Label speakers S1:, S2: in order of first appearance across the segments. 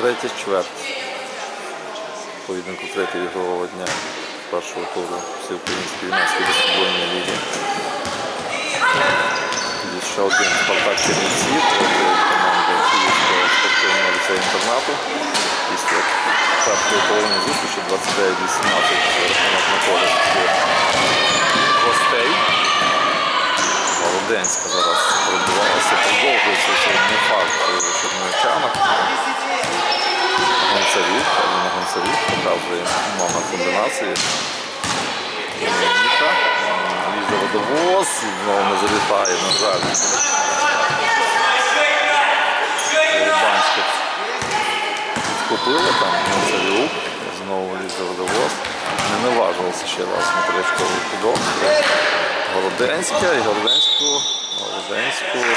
S1: Третя чверть. Поєдинку третього ігрового дня першого туру Всеукраїнської юнацької баскетбольної ліги. І ще один Спартак Чернівці проти команди Київського спортивного ліцею інтернату. Після першої половини зустрічі 29-18 рахунок на користь гостей. Володенська зараз пробувалася, продовжується цей не факт у чернівчанах. Гонцарів, Аліна Гонцарів показує номер комбінації. Ніка, Ліза Водовоз, знову не залітає, на жаль. Рибанська схопила там Гонцарюк, знову Ліза Водовоз. Не наважувався ще раз на трішковий підок. Городенська і Городенську, Городенську е,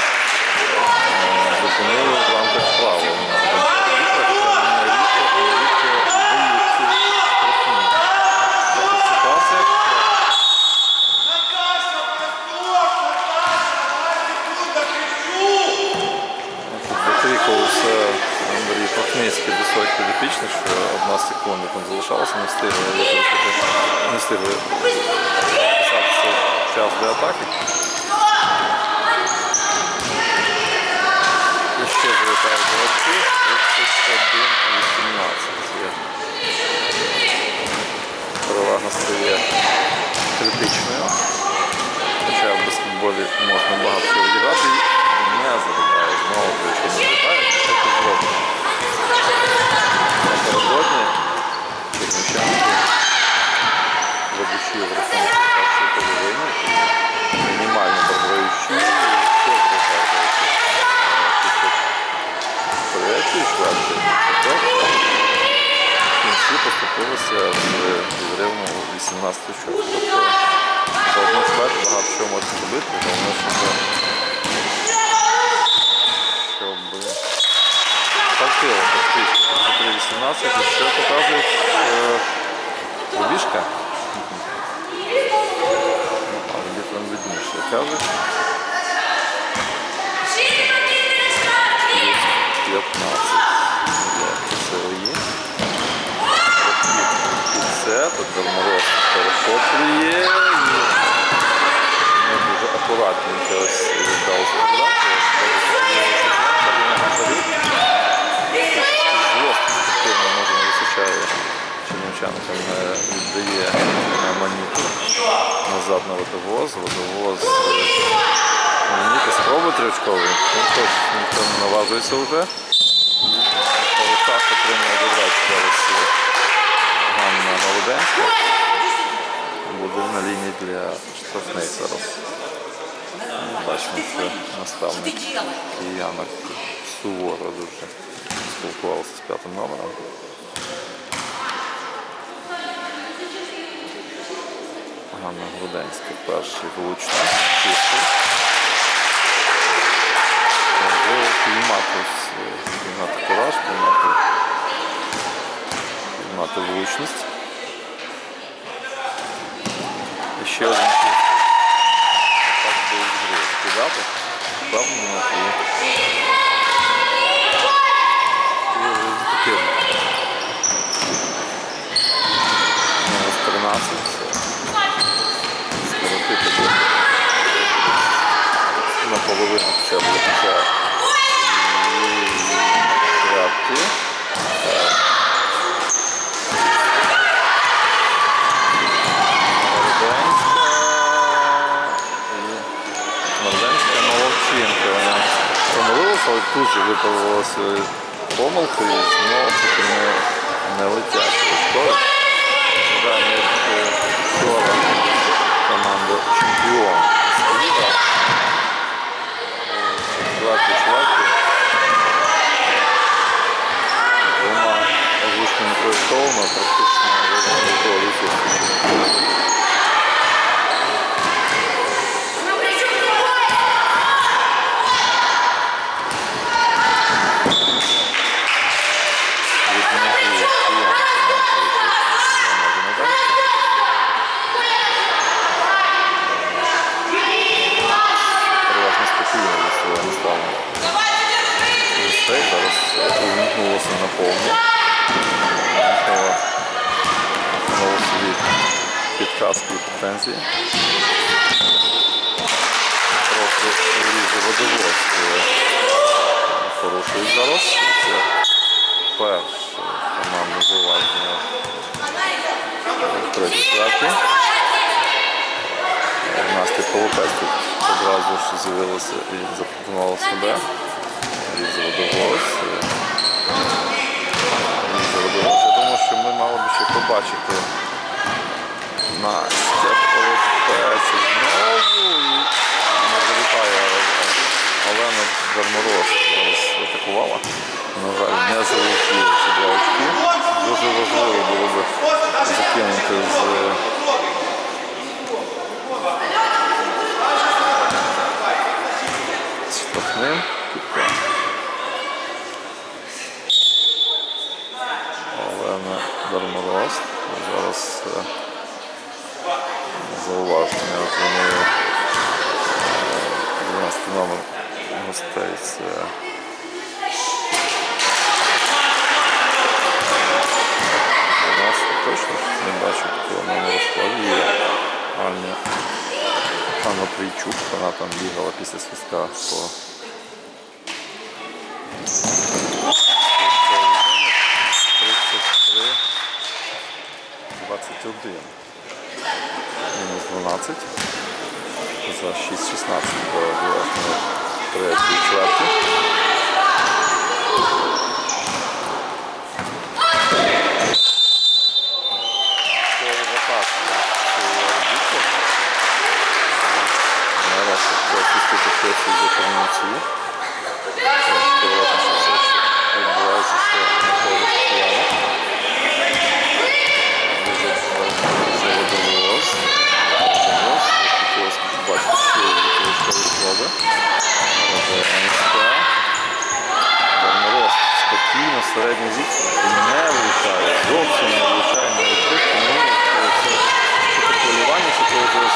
S1: зупинили в рамках правил. Андрій Пахницький до що одна секунда там залишалася, не встигли не встигли час для атаки. І ще залітає гравці, 31-18. Перевага стає критичною. Хоча в баскетболі можна багато чого відіграти, і не залітає. Знову трішки не залітає, що ти зробиш. Напередодні чернівчанки ведучі в Половини, мінімально третьої, четвертої, четвертої. В кінці поступилися з відривом 18 очок. Тобто за одну чверть багато чого можна зробити, головне, щоб, хватило фактично 33-18, і що показує що видніше. Кажуть, 15 для КСРІ. Це тут Белмороз перехоплює і дуже акуратненько ось віддав передачу. Жорстко спортивно може не вистачає чернівчанкам не віддає на назад на водовоз. Водовоз Маніка спроби трьочковий. Ну, тож ніхто не наважується вже. По руках отримує добрати зараз е, Ганна Голоденська. Буде на лінії для штрафних зараз. Бачимо, що наставник киянок суворо дуже спілкувався з п'ятим номером. Ганна Груденська перший влучний. Чистий. Піймати, піймати кураж, піймати, піймати влучність. І ще один чистий. Так буде з гри кидати. Впевнено і, результативно. Мінус 13. Це до наполовину хоча б до. Морденська молодчинка. Вона помилилася, але тут же виправила свою помилку і знову таки не, летять. Увімкнулося на повну. Знову собі підказки і претензії. Трохи ріже водовоз. Порушують зараз. Це перше командне зауваження в третій чверті. Настя Полупець тут одразу ж з'явилася і запропонувала себе. Різа водовоз. Різа водовоз. Я думаю, що ми мали б побачити Настя Полупець знову не залітає Олена Дармороз атакувала. На жаль, не залетіли ці два очки. Дуже важливо було б закинути з штрафним. Олена Дармороз. Зараз е, зауваження отримує 12 номер гостей. Це точно не бачу такого номеру складі. Аня Анна Прийчук, вона там бігала після свистка по 21. Мінус 12. За 6-16 до 8, 3, 4. Дуже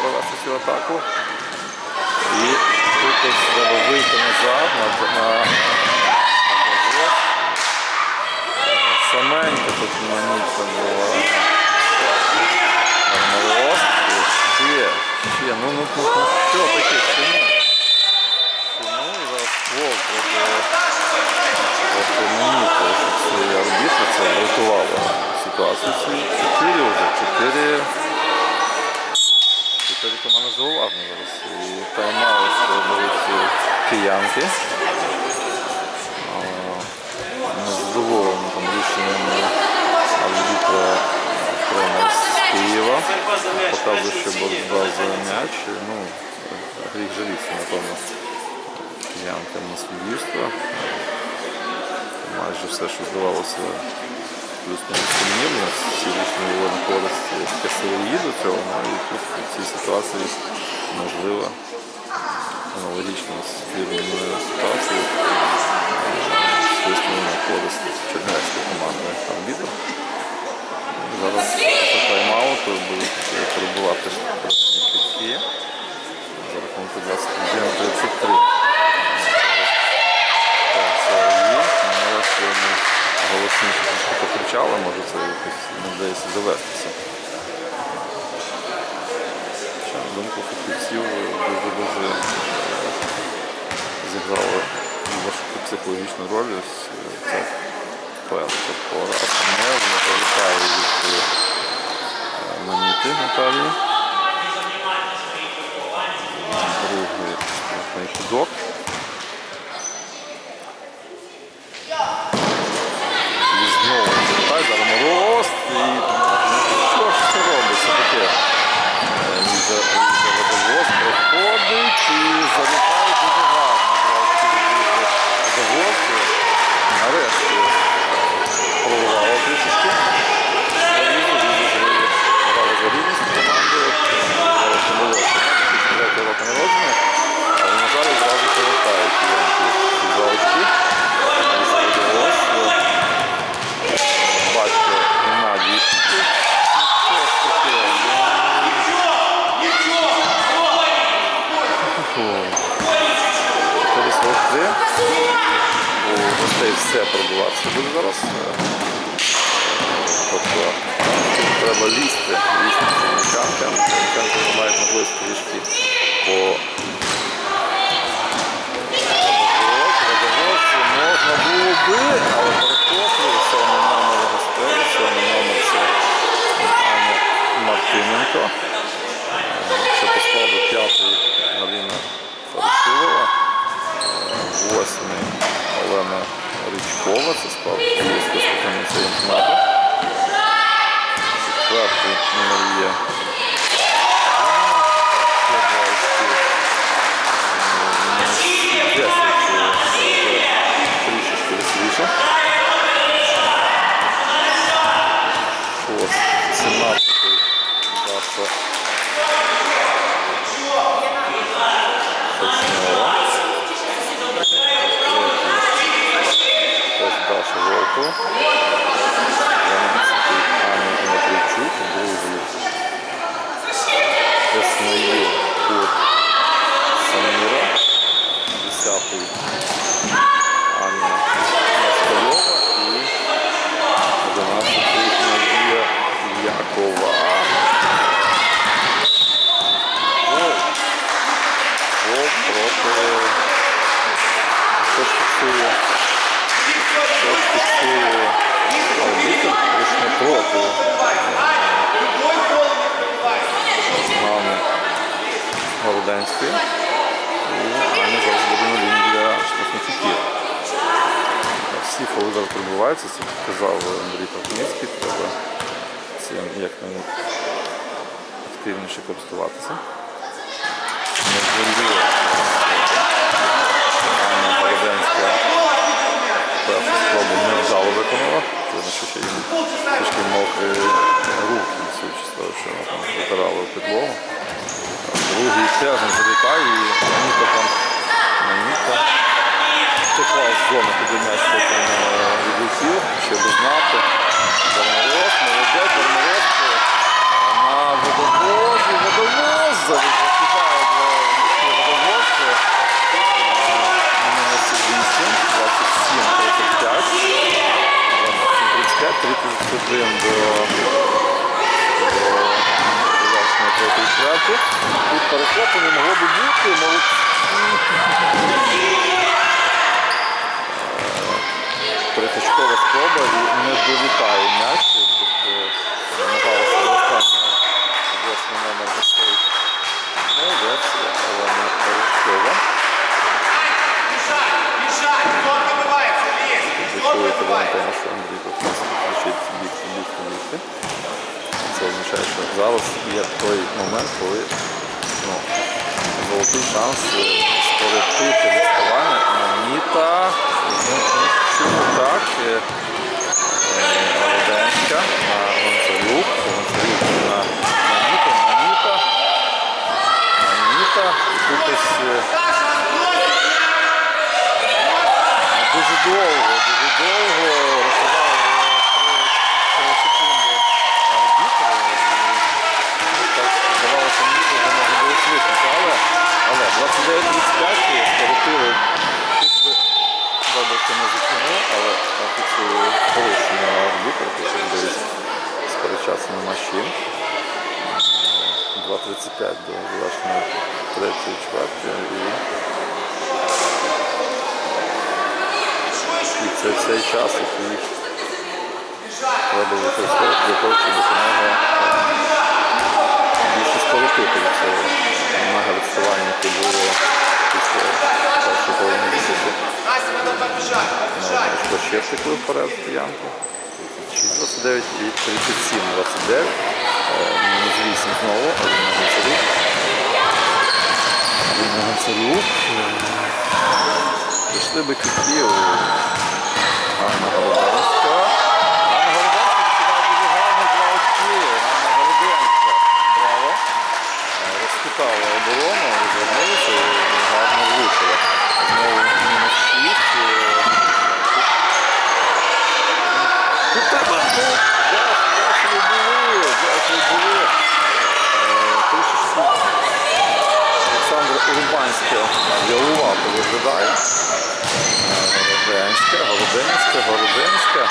S1: провести цю атаку. І тут назад на, на, на. Саменька тут. Ще, ще. Ну, ну, ну, ну що таке? Чому і зараз флоу проти, проти манітка, що цей арбітр це врятувало ситуацію. Ці чотири вже, чотири. Чотири команди зауважені зараз. І тайм-аут беруть киянки. Незадоволені там рішенням арбітра тренер з Києва. Показує, що боротьба за м'яч. Ну, гріх жалівся, напевно, киянкам на суддівство. Майже все, що здавалося плюс-мінус сумнівно, всі на користь КСРІ до цього, ну, і тут в цій ситуації можливо аналогічно спільною ситуацією свистнули на користь чернівецької команди арбітр. Зараз тайм-ауту будуть перебувати китки за рахунку 21-33. Нарешті вони голосніше покричали, може це якось не вдається на думку фахівців дуже-дуже зіграло важку психологічну роль. Ось е, Це перша поразка. Не вона залітає від е, Маніти Наталії. Другий штрафний кидок. І знову залітає, зараз мороз. І що ж це робиться таке? Е, Ліза Ліза Водовоз проходить і залітає дуже гарно. Завоз нарешті прорвало трішечки. Лізу, Лізу грали за рівність командою. Зараз не було ще третього року народження, але на жаль одразу повертає. лізти буде зараз. Е, Тобто тут треба лізти, лізти чернівчанкам. Чернівчанки мають можливість трішки по водовоз, можна було би, Що проти. Мами Городенської. І зараз буде на лінії для штрафників. Всі фоли зараз прибуваються, Андрій Павницький, треба цим як користуватися. Спробу не вдало виконала, тому що ще їм трішки мокрі руки, судячи з того, що вона там витирала підлогу. Другий теж не залітає і Аніта там Аніта втекла з зони, куди м'яч потім е, відлетів, щоб знати. Дармороз, молодець, Дармороз на водовозі, водовоз водовоз. Номер 8, 27, 35, 35, 31 до, завершення третьої чверті. Тут перехоплення могло би бути, молодці. тут е, дуже довго, дуже довго рахували 3 секунди е, арбітру. Ну, так здавалося, мені що можна було але, 29-35 скоротили Добре, що не але тут е, порушення арбітр, тут десь перечасною машин. 35 до завершення третьої чвертої. І це цей час, який треба використовувати для того, щоб допомога е, більше скоротити це мега відставання, яке було після першого половини місяця. Ну, ще шикує вперед стоянку? 29 і 37, 29. Мінус 8 знову, один на Гонцарюк. Один на Гонцарюк. Пішли би кітів. Ганна Голоденська. Ганна Голоденська відкидає дуже гарно два очки. Ганна Голоденська. Браво. Е, Розхитала оборону, розвернулася і гарно влучила. Знову мінус 6. Тут треба, ну, дякую були, дякую були. Е, Трішечки Олександр Урбанський ялувато виглядає. Е, Городенська, Городенська.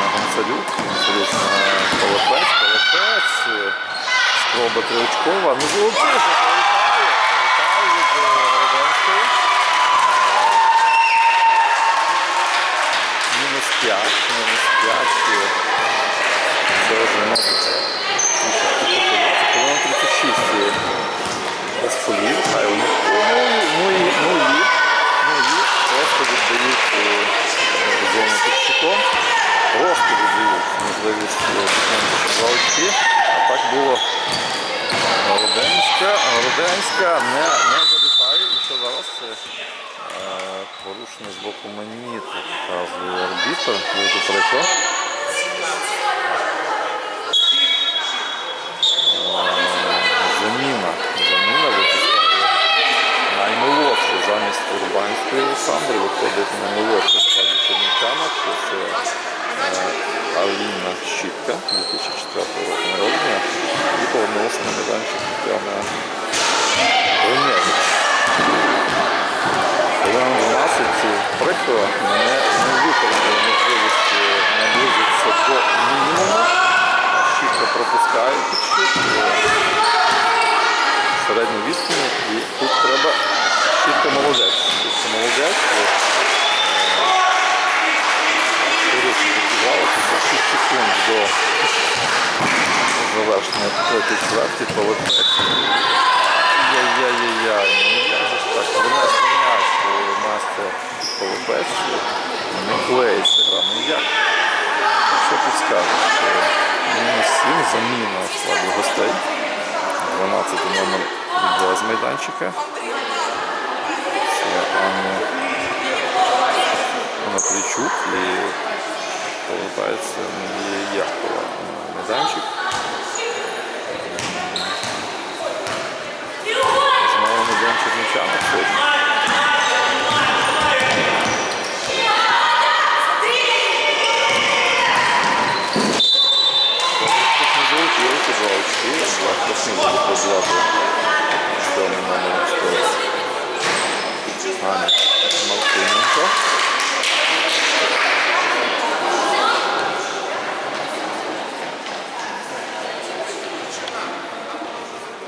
S1: На Гонцарюк, Гонцарюк на Полепець. е, Спроба Тривичкова. Ну, золотий, залітає, залітає від е, Городенської. Е, Мінус 5, мінус 5. е, Це вже може можливість е, підняти. А так було Городенська. Городенська не, не залітає. І що зараз це е, порушення з боку мені показує арбітр. Дуже прикро. Заміна. Заміна випускає наймолодший замість Урбанської Олександри виходить наймолодший складі чернівчанок. Це е, Аліна Щітка 2004 року народження і повернулася на майданчик Тетяна Гриневич. Хвилина 12 прикро не, не використали можливість е, наблизитися до мінімуму. Щітка пропускає під щит. середню відстані і тут треба щітка молодець. Щітка молодець. Підбувалося за 6 секунд до завершення третьої чверті полетить. Яй-яй-яй-яй, ну як же ж так, принесли м'яч, мастер полупець, не клеїться гра, ну як? Що ти скажеш? Мінус 7, заміна в складі гостей. 12 номер йде з майданчика. Це Анна Анатолійчук і повертається Надія Яхова на майданчик. Знову майданчик Чернівчанок сьогодні. Тут не залетілося два очки, два красні буде подавати сьомий номер стоїть. Аня Мартиненко.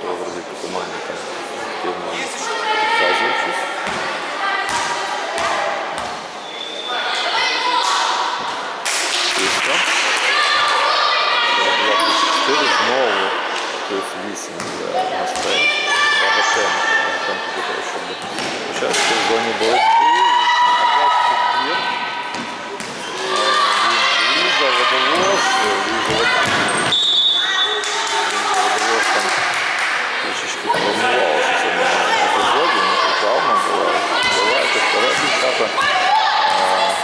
S1: Добре, по команді там активно підказуючись. Тиска. 24 знову плюс 8 для гостей. Багатенко, багатенко для того, щоб почати в зоні боротьби. Бачите, двір. Е, Ліза, водовоз, Ліза, водовоз. Водовоз там трішечки травмувалося в цьому епізоді, не травма була. Давайте вперед, дівчата. Е,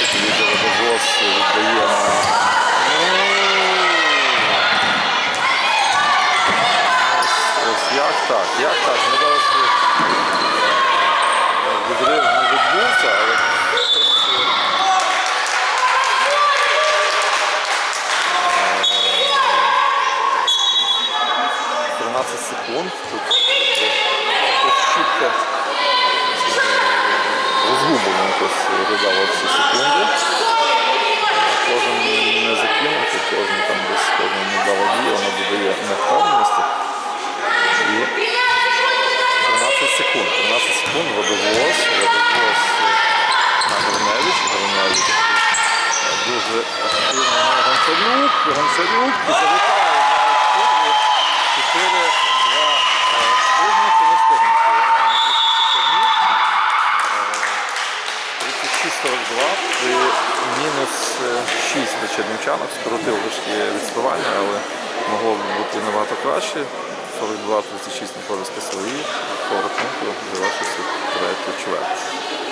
S1: 30 Ліза водовоз віддає на Ось як так? Як так? Ми зараз е, відрив не відбувся, але Е, 13 секунд. Тут якось е, розгублено якось виглядало ці секунди. Кожен не закинути, кожен там десь кожен не дала дія, вона додає невпевненості. І 13 секунд. 13 секунд водовоз, водовоз е, на Гриневич. Гриневич е, дуже активно на Гонцарюк. Гонцарюк залітає за очку. 4, 2, встигнути, не встигнути. 36-42 мінус 6 на чернівчанах, Скоротив важкі відставання, але могло б бути набагато краще. 42-36 на користь свої. По рахунку завершився третій чверть.